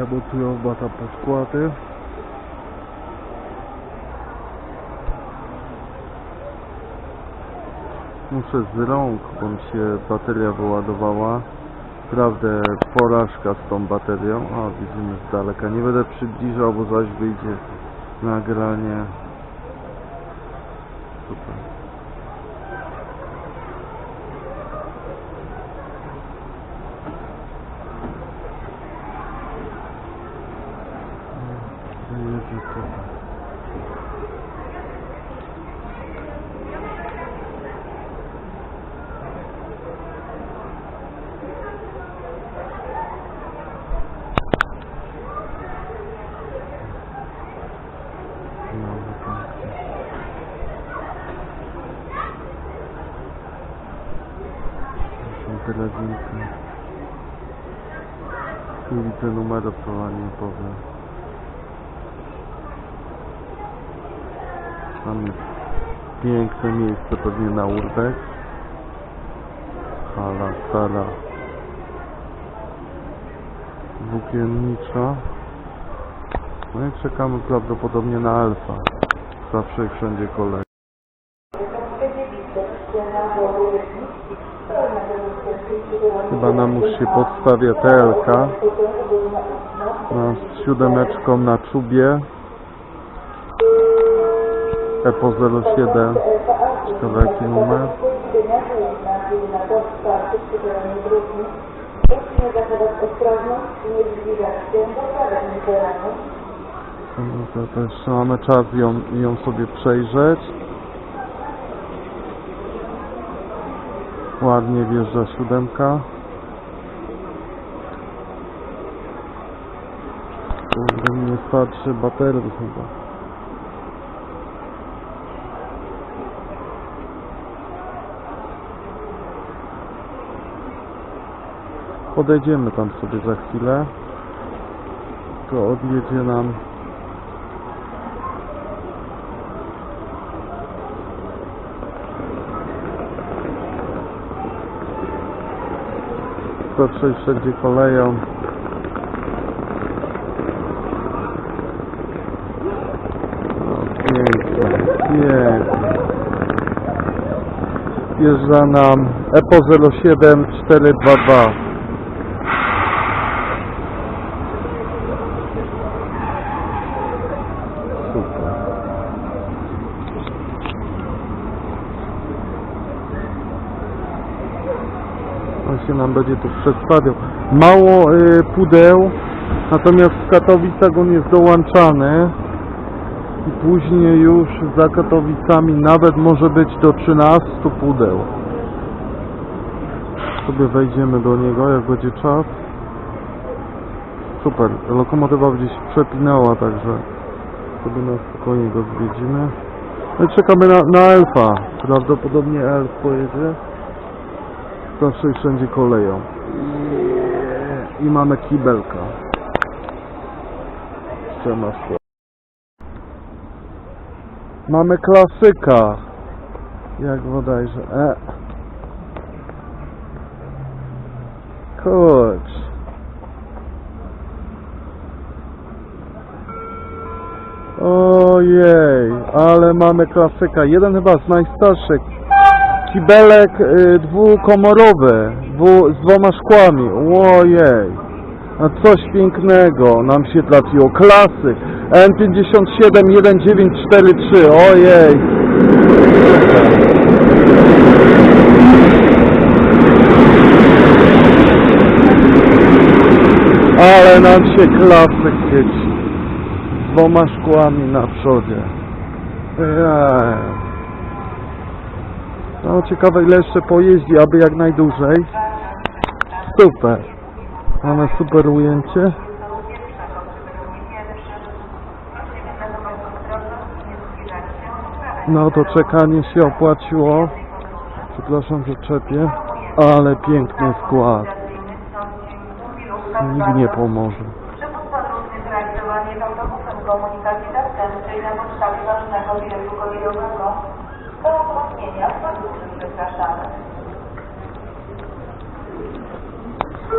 Remontują bata podkłady. Muszę z rąk, bo mi się bateria wyładowała. Naprawdę porażka z tą baterią. O, widzimy z daleka. Nie będę przybliżał, bo zaś wyjdzie nagranie. Super. Jedzie tutaj. No, pięknie. Są drabinki. Tu widzę numerów, to nie powiem. Tam jest piękne miejsce, pewnie na urbex. Hala, sala. Włókiennicza. No i czekamy prawdopodobnie na alfa. Zawsze i wszędzie kolej. Chyba nam już się podstawia TLK. Z siódemeczką na czubie. EPO 07. Ciekawe jaki numer. No to, jeszcze mamy czas ją, ją sobie przejrzeć. Ładnie wjeżdża siódemka. Kurde, nie starczy baterii chyba. Podejdziemy tam sobie za chwilę. To odjedzie nam to przejść wszędzie koleją. No, pięknie, pięknie. Jeżdża nam EPO 07422. Super. Się nam będzie tu przedstawiał. Mało y, pudeł, natomiast w Katowicach on jest dołączany i później już za Katowicami nawet może być do 13 pudeł. Sobie wejdziemy do niego, jak będzie czas. Super, lokomotywa gdzieś przepinała, także sobie na spokojnie go zwiedzimy. No i czekamy na, na Elfa. Prawdopodobnie Elf pojedzie. Zawsze i wszędzie koleją. I mamy kibelka. Ściana szła. Mamy klasyka. Jak bodajże. E. Kurcz. Ojej, ale mamy klasyka. Jeden chyba z najstarszych. Kibelek y, dwukomorowy, dwu, z dwoma szkłami. Ojej. A coś pięknego nam się trafiło. Klasyk. N57 1943. Ojej. Ale nam się klasyk świeci. Z dwoma szkłami na przodzie. Jest. No ciekawe ile jeszcze pojeździ, aby jak najdłużej. Super. Mamy super ujęcie. No to czekanie się opłaciło. Przepraszam, że czepię. Ale piękny skład. Nikt nie pomoże.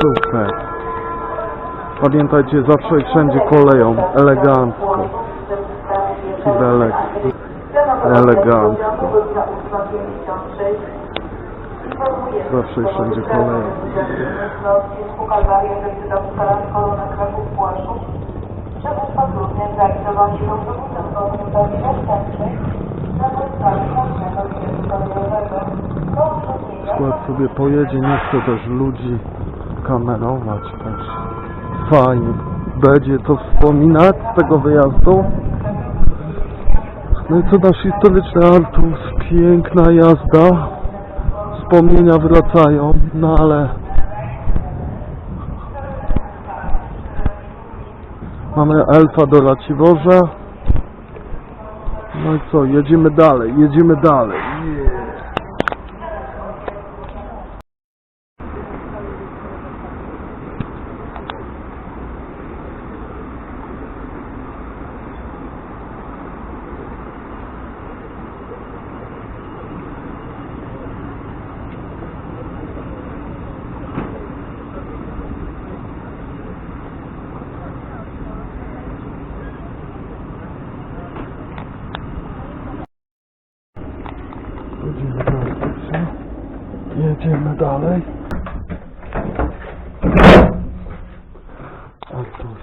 Super. Pamiętajcie, zawsze i wszędzie koleją. Elegancko. Kibelek. Elegancko. Zawsze i wszędzie koleją. Przewóz podróżny zrealizowany jest autobusem komunikacji zastępczej na podstawie ważnego biletu kolejowego. Do upłatnienia Skład sobie pojedzie, nie chcę też ludzi kamerować też. Fajnie. Będzie to wspominać z tego wyjazdu. No i co nasz historyczny Artus, piękna jazda. Wspomnienia wracają, no ale mamy elfa do Raciborza. No i co, jedziemy dalej, jedziemy dalej. Yeah. Jedziemy dalej, co? Jedziemy dalej. Artus.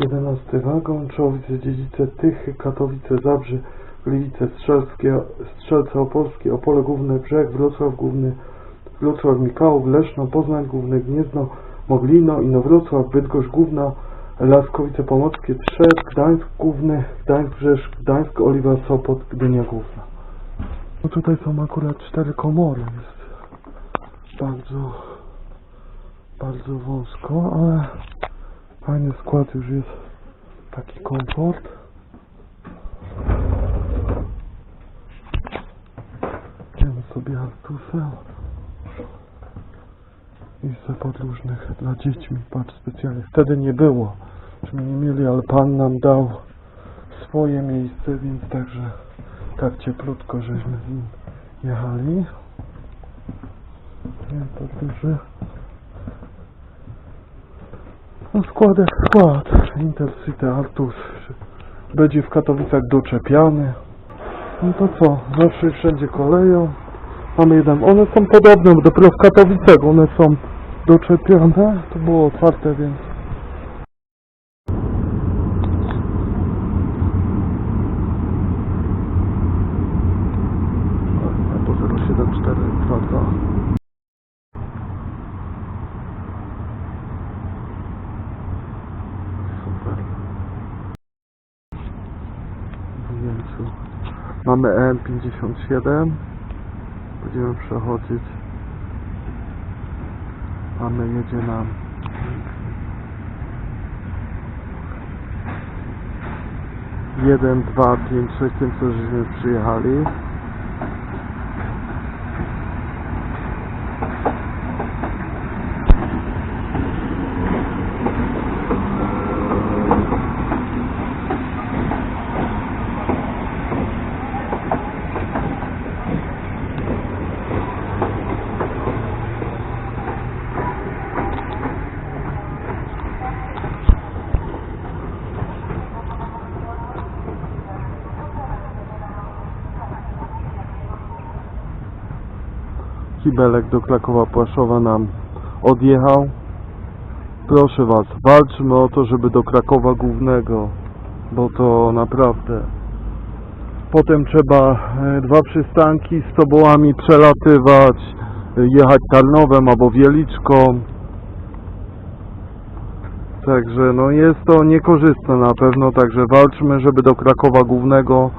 11 wagon, Czołowice, Dziedzice, Tychy, Katowice, Zabrze, Gliwice, Strzelskie, Strzelce Opolskie, Opole Główny Brzeg, Wrocław Główny, Wrocław Mikałów, Leszno, Poznań Główny, Gniezno, Moglino, Inowrocław, Bydgoszcz Główna, Laskowice Pomorskie, Trzeb, Gdańsk Główny, Gdańsk Brzeszcz, Gdańsk, Oliwa, Sopot, Gdynia Główna. No tutaj są akurat cztery komory, bardzo, bardzo wąsko, ale fajny skład już jest, taki komfort. Idziemy sobie Artusem. Miejsce podróżnych dla dziećmi, patrz specjalnie. Wtedy nie było, żeśmy nie mieli, ale Pan nam dał swoje miejsce, więc także tak cieplutko żeśmy z nim jechali. Nie, to duży. No skład skład. Intercity Artus będzie w Katowicach doczepiany. No to co, zawsze i wszędzie koleją. Mamy jeden, one są podobne, bo dopiero w Katowicach one są doczepione. To było otwarte, więc albo 07422. Super. W ujęciu. Mamy EM57. Będziemy przechodzić. Mamy, jedzie nam. Jeden, dwa, pięć, sześć, tym co żeśmy przyjechali. Kibelek do Krakowa Płaszowa nam odjechał. Proszę Was, walczmy o to, żeby do Krakowa Głównego, bo to naprawdę. Potem trzeba e, dwa przystanki z Tobołami przelatywać, e, jechać Tarnowem albo Wieliczką. Także no jest to niekorzystne na pewno, także walczmy, żeby do Krakowa Głównego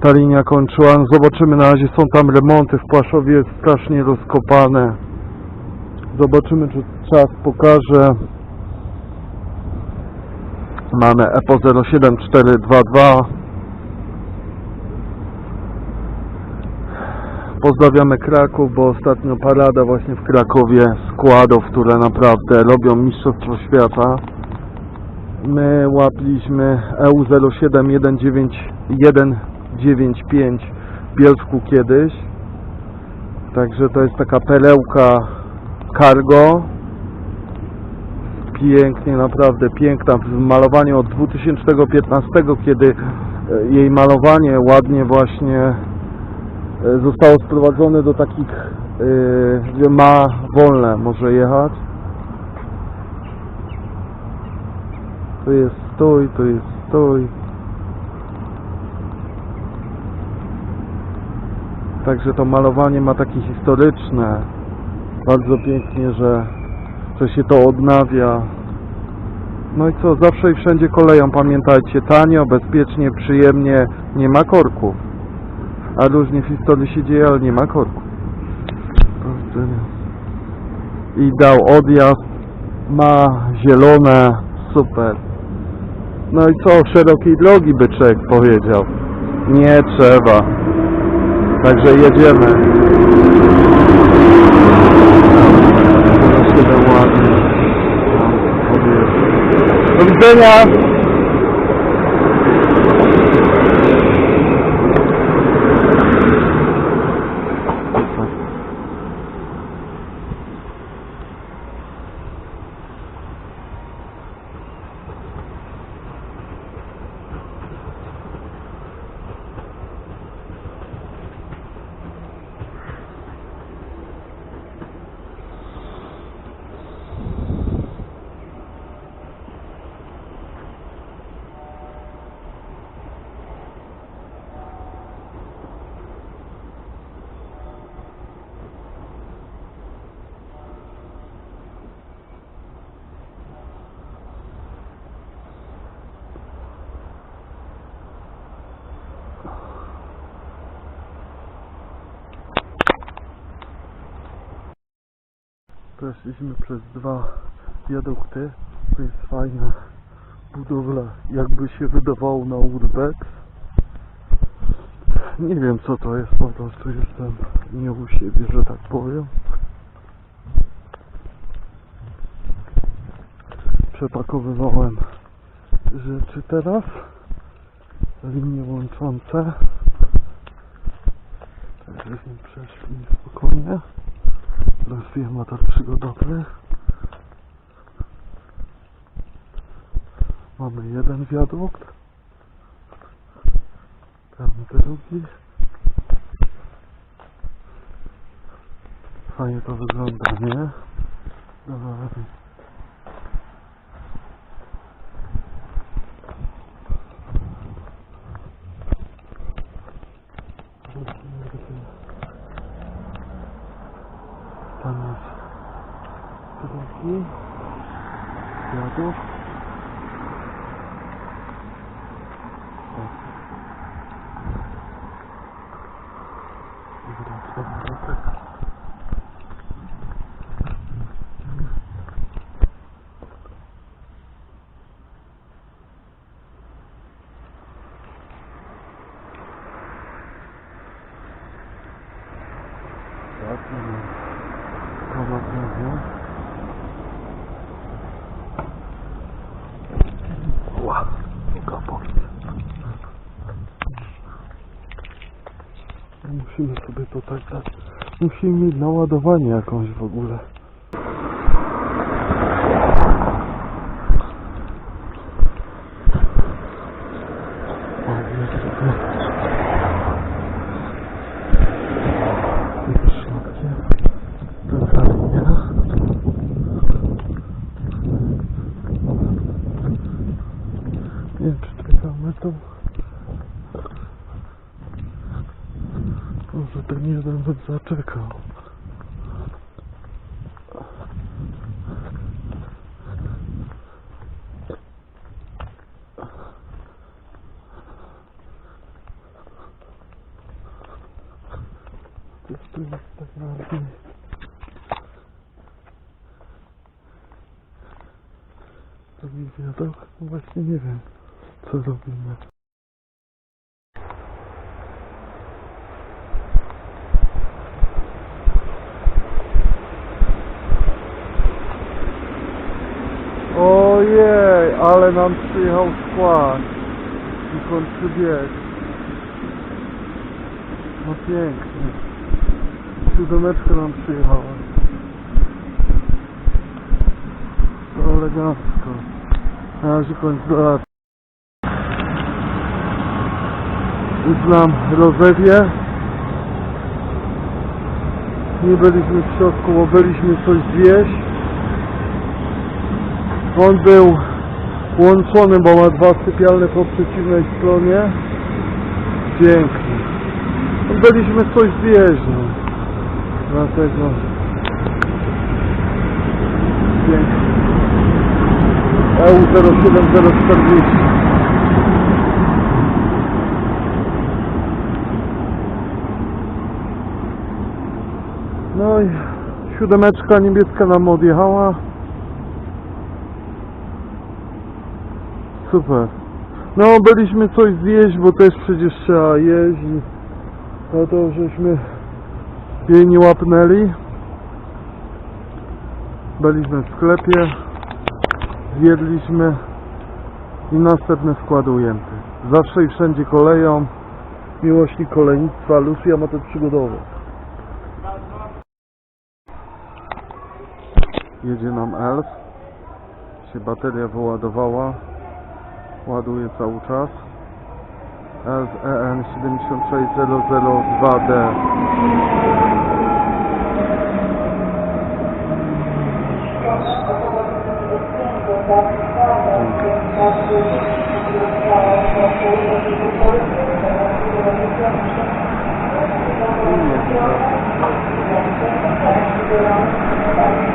ta linia kończyła. Zobaczymy na razie, są tam remonty w Płaszowie, jest strasznie rozkopane. Zobaczymy, czy czas pokaże. Mamy EPO 07422. Pozdrawiamy Kraków, bo ostatnio parada właśnie w Krakowie składów, które naprawdę robią mistrzostwo świata. My łapiliśmy EU 07191 9.5 Bielsku kiedyś. Także to jest taka perełka cargo. Pięknie, naprawdę piękna w malowaniu od 2015, kiedy e, jej malowanie ładnie właśnie e, zostało sprowadzone do takich, gdzie ma wolne, może jechać. Tu jest stój, tu jest stój. Także to malowanie ma takie historyczne. Bardzo pięknie, że, że się to odnawia. No i co, zawsze i wszędzie koleją, pamiętajcie, tanio, bezpiecznie, przyjemnie, nie ma korków. A różnie w historii się dzieje, ale nie ma korków. I dał odjazd, ma zielone, super. No i co, szerokiej drogi byczek powiedział. Nie trzeba. Także jedziemy. Do widzenia! Przeszliśmy przez dwa wiadukty. To jest fajna budowla, jakby się wydawało na urbex. Nie wiem co to jest, po prostu jestem nie u siebie, że tak powiem. Przepakowywałem rzeczy teraz. Linie łączące. Żeśmy przeszli spokojnie. Rozwijam motor przygodowy. Mamy jeden wiadukt. Tam drugi. Fajnie to wygląda, nie? Dobra. Tam jest drugi wiadukt. O. I wracamy do tego. Tak, prowadzenie. Noga boli. Musimy sobie to tak dać. Musimy mieć naładowanie jakąś w ogóle. O, jest to. Jest szybkie. Druga linia. Nie wiem, czy czekamy tu. Może ten jeden bym zaczekał. jest tak? Robi wiadok? No właśnie nie wiem, Ojej, ale nam przyjechał skład. I kończy bieg. No pięknie. Siódemeczka nam przyjechała. To elegancko. Na razie kończ do lat. już nam rozewie. Nie byliśmy w środku, bo byliśmy coś zjeść. On był łączony, bo ma dwa sypialne po przeciwnej stronie. Pięknie. Byliśmy coś zjeść, no. Dlatego... Pięknie. EU07040 siódemeczka niebieska nam odjechała. Super. No byliśmy coś zjeść, bo też przecież trzeba jeść i no to żeśmy jej nie łapnęli. Byliśmy w sklepie, zjedliśmy i następny skład ujęty. Zawsze i wszędzie koleją, miłośnik kolejnictwa, ma to Jedzie nam Elf, się bateria wyładowała, ładuje cały czas. Elf EN 76002D Tam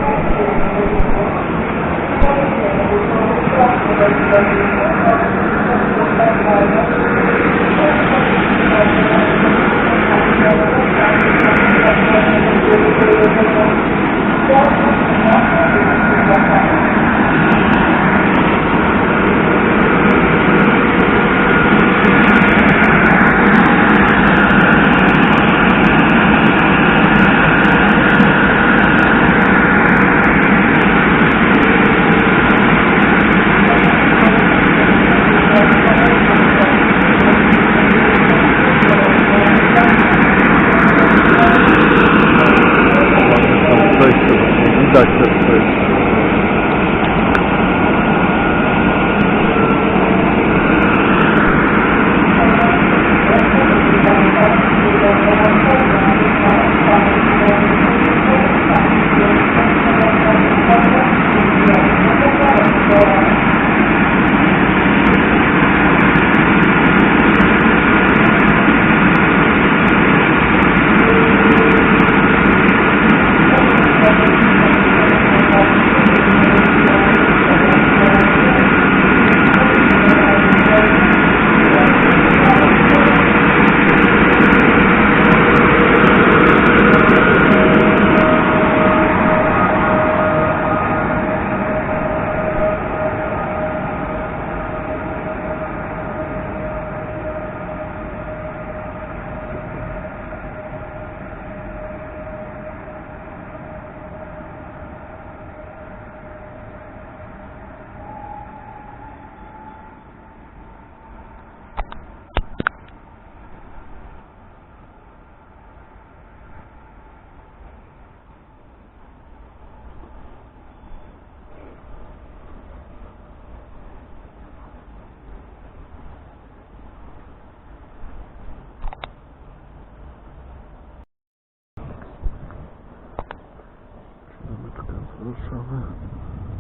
Siódemeczka z Warszawy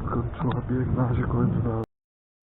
skończyła bieg, na razie kończy na